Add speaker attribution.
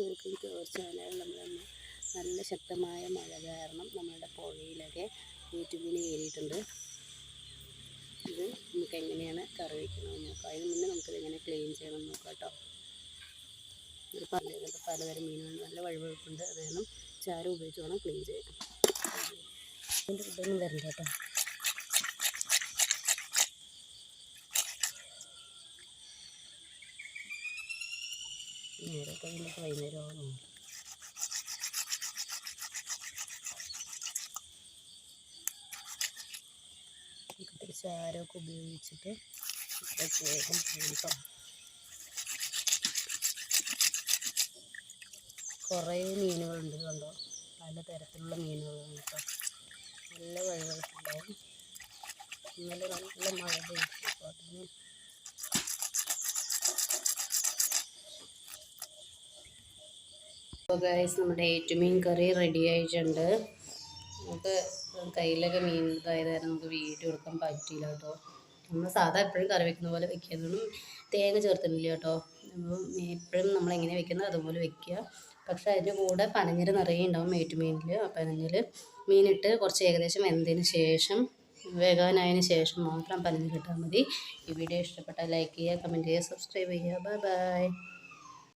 Speaker 1: Welcome to നമ്മൾ നല്ല ശക്തമായ മഴ കാരണം നമ്മളുടെ പുഴയിലൊക്കെ ഏറ്റുമീൻ കയറിയിട്ടുണ്ട്. ഇത് നമുക്ക് എങ്ങനെയാണ് കറി വയ്ക്കണമെന്ന് നോക്കാം. അതിന് മുന്നേ നമുക്കിത് എങ്ങനെ ക്ലീൻ ചെയ്യണം നോക്കാം കേട്ടോ. ഇത് പല പലതരം മീനുകൾ നല്ല വഴുവഴുപ്പുണ്ട്. അത് ചാരം ഉപയോഗിച്ച് വേണം ക്ലീൻ ചെയ്യാൻ. ഇതിന്റെ ഇതൊന്നും വരണ്ട കേട്ടോ. നേരെ കഴിഞ്ഞിട്ട് വൈകുന്നേരമാണ് ചാരമൊക്കെ ഉപയോഗിച്ചിട്ട് വേഗം കേട്ടോ കുറേ മീനുകളുണ്ട് കണ്ടോ? പല തരത്തിലുള്ള മീനുകളുണ്ട് കേട്ടോ. നല്ല വഴുവഴുപ്പുണ്ടാവും ഇന്നലെ നല്ല മഴ പെയ്തു അപ്പോൾ അതിന് അപ്പോൾ ഗൈസ് നമ്മുടെ ഏറ്റുമീൻ കറി റെഡി ആയിട്ടുണ്ട്. നമുക്ക് കയ്യിലൊക്കെ മീൻ ഇതായത് നമുക്ക് വീഡിയോ എടുക്കാൻ പറ്റിയില്ല കേട്ടോ. നമ്മൾ സാധാ എപ്പോഴും കറി വെക്കുന്ന പോലെ വെക്കുന്നതും തേങ്ങ ചേർത്തിട്ടില്ല കേട്ടോ. അപ്പം എപ്പോഴും നമ്മൾ എങ്ങനെ വെക്കുന്നത് അതുപോലെ വെക്കുക. പക്ഷേ അതിന്റെ കൂടെ പനഞ്ഞിര നിറയെ ഉണ്ടാവും ഏറ്റുമീനിൽ ആ പനഞ്ഞിൽ മീനിട്ട് കുറച്ച് ഏകദേശം വെന്തതിന് ശേഷം വേകാനായതിന് ശേഷം മാത്രം പനഞ്ഞിലിട്ടാൽ മതി. ഈ വീഡിയോ ഇഷ്ടപ്പെട്ടാൽ ലൈക്ക് ചെയ്യുക കമന്റ് ചെയ്യുക സബ്സ്ക്രൈബ് ചെയ്യുക. Bye bye